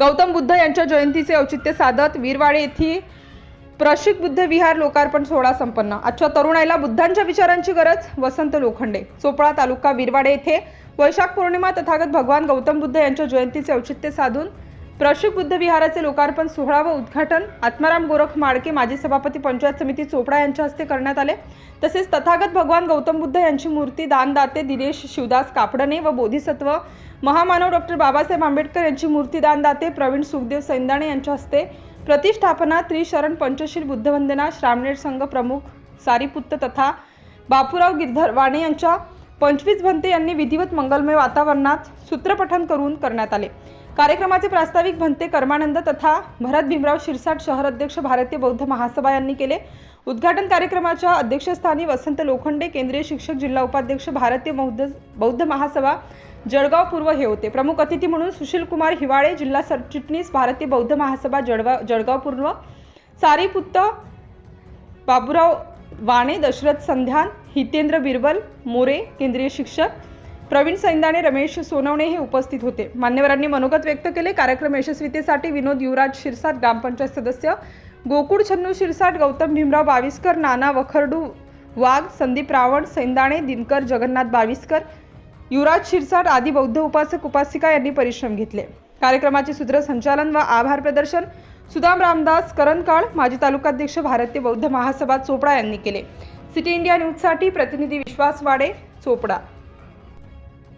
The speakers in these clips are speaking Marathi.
गौतम बुद्ध यांच्या जयंतीचे औचित्य साधत वीरवाडे येथील प्रशिक बुद्ध विहार लोकार्पण सोहळा संपन्न. आजच्या तरुणाईला बुद्धांच्या विचारांची गरज वसंत लोखंडे. चोपळा तालुका वीरवाडे येथे वैशाख पौर्णिमा तथागत भगवान गौतम बुद्ध यांच्या जयंतीचे औचित्य साधून प्रशिक बुद्ध विहाराचे लोकार्पण सोहळा व उद्घाटन. आत्माराम गोरख माडके माजी सभापती पंचायत समिती चोपडा यांच्या हस्ते करण्यात आले. तसेच तथागत भगवान गौतम बुद्ध यांची मूर्ती दानदाते दिनेश शिवदास कापडणे व बोधिसत्व महामानव डॉक्टर बाबासाहेब आंबेडकर यांची मूर्ती दानदाते प्रवीण सुखदेव सैंदाणे यांच्या हस्ते प्रतिष्ठापना त्रिशरण पंचशील बुद्धवंदना श्रामणेर संघ प्रमुख सारीपुत्त तथा बापूराव गिरधर वाणे यांच्या पंचवीस भंते यांनी विधिवत मंगलमय वातावरणात सूत्रपठण करून करण्यात आले. कार्यक्रमाचे प्रास्ताविक भंते कर्मानंद तथा भरत भीमराव शिरसाट शहर अध्यक्ष भारतीय बौद्ध महासभा यांनी केले. उद्घाटन कार्यक्रमाच्या अध्यक्षस्थानी वसंत लोखंडे केंद्रीय शिक्षक जिल्हा उपाध्यक्ष भारतीय बौद्ध बौद्ध महासभा जळगाव पूर्व हे होते. प्रमुख अतिथी म्हणून सुशील कुमार हिवाळे जिल्हा सरचिटणीस भारतीय बौद्ध महासभा जळगाव जळगाव पूर्व सारीपुत्त बाबूराव वाणे दशरथ संध्यान हितेंद्र बिरबल मोरे केंद्रीय शिक्षक प्रवीण सैंदाणे रमेश सोनवणे हे उपस्थित होते. मान्यवरांनी मनोगत व्यक्त केले. कार्यक्रम यशस्वीतेसाठी विनोद युवराज शिरसाट ग्रामपंचायत सदस्य गोकुळ छन्नू शिरसाट गौतम भीमराव बाविस्कर नाना वखरडू वाघ संदीप रावण सैंदाणे दिनकर जगन्नाथ बाविस्कर युवराज शिरसाट आदी बौद्ध उपासक उपासिका यांनी परिश्रम घेतले. कार्यक्रमाचे सूत्रसंचालन व आभार प्रदर्शन सुदाम रामदास करणकाळ माजी तालुकाध्यक्ष भारतीय बौद्ध महासभा चोपडा यांनी केले. सिटी इंडिया न्यूजसाठी प्रतिनिधी विश्वास वाडे चोपडा.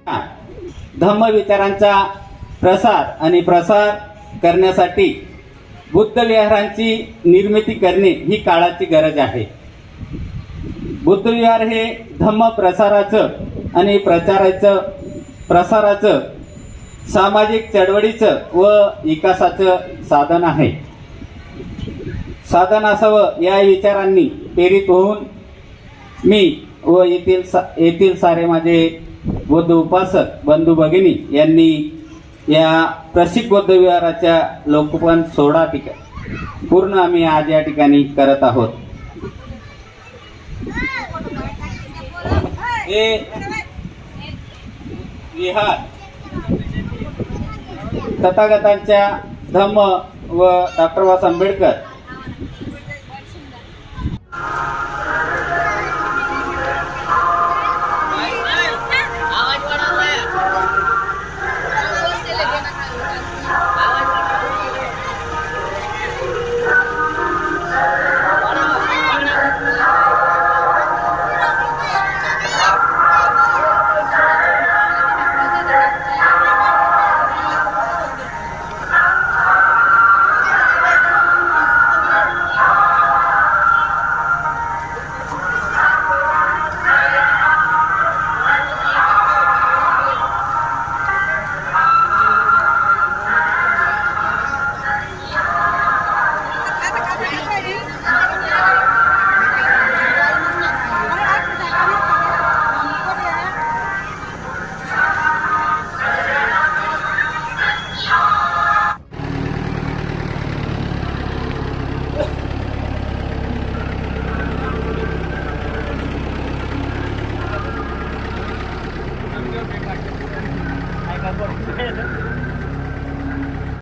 धम्म विचारांचा प्रसार आणि प्रसार करण्यासाठी बुद्ध विहारांची निर्मिती करणे ही काळाची गरज आहे. बुद्ध विहार हे धम्म प्रसाराचं आणि प्रचाराचं प्रसाराचं सामाजिक चळवळीचं व विकासाचं साधन आहे. साधन असावं या विचारांनी प्रेरित होऊन मी व येथील सा येथील सारे माझे बौद्ध उपासक बंधू भगिनी यांनी या प्रसिद्ध बौद्ध विहाराच्या लोकपण सोहळा ठिका पूर्ण आम्ही आज या ठिकाणी करत आहोत. हे विहार तथागतांच्या धम्म व डॉक्टर बाबासाहेब आंबेडकर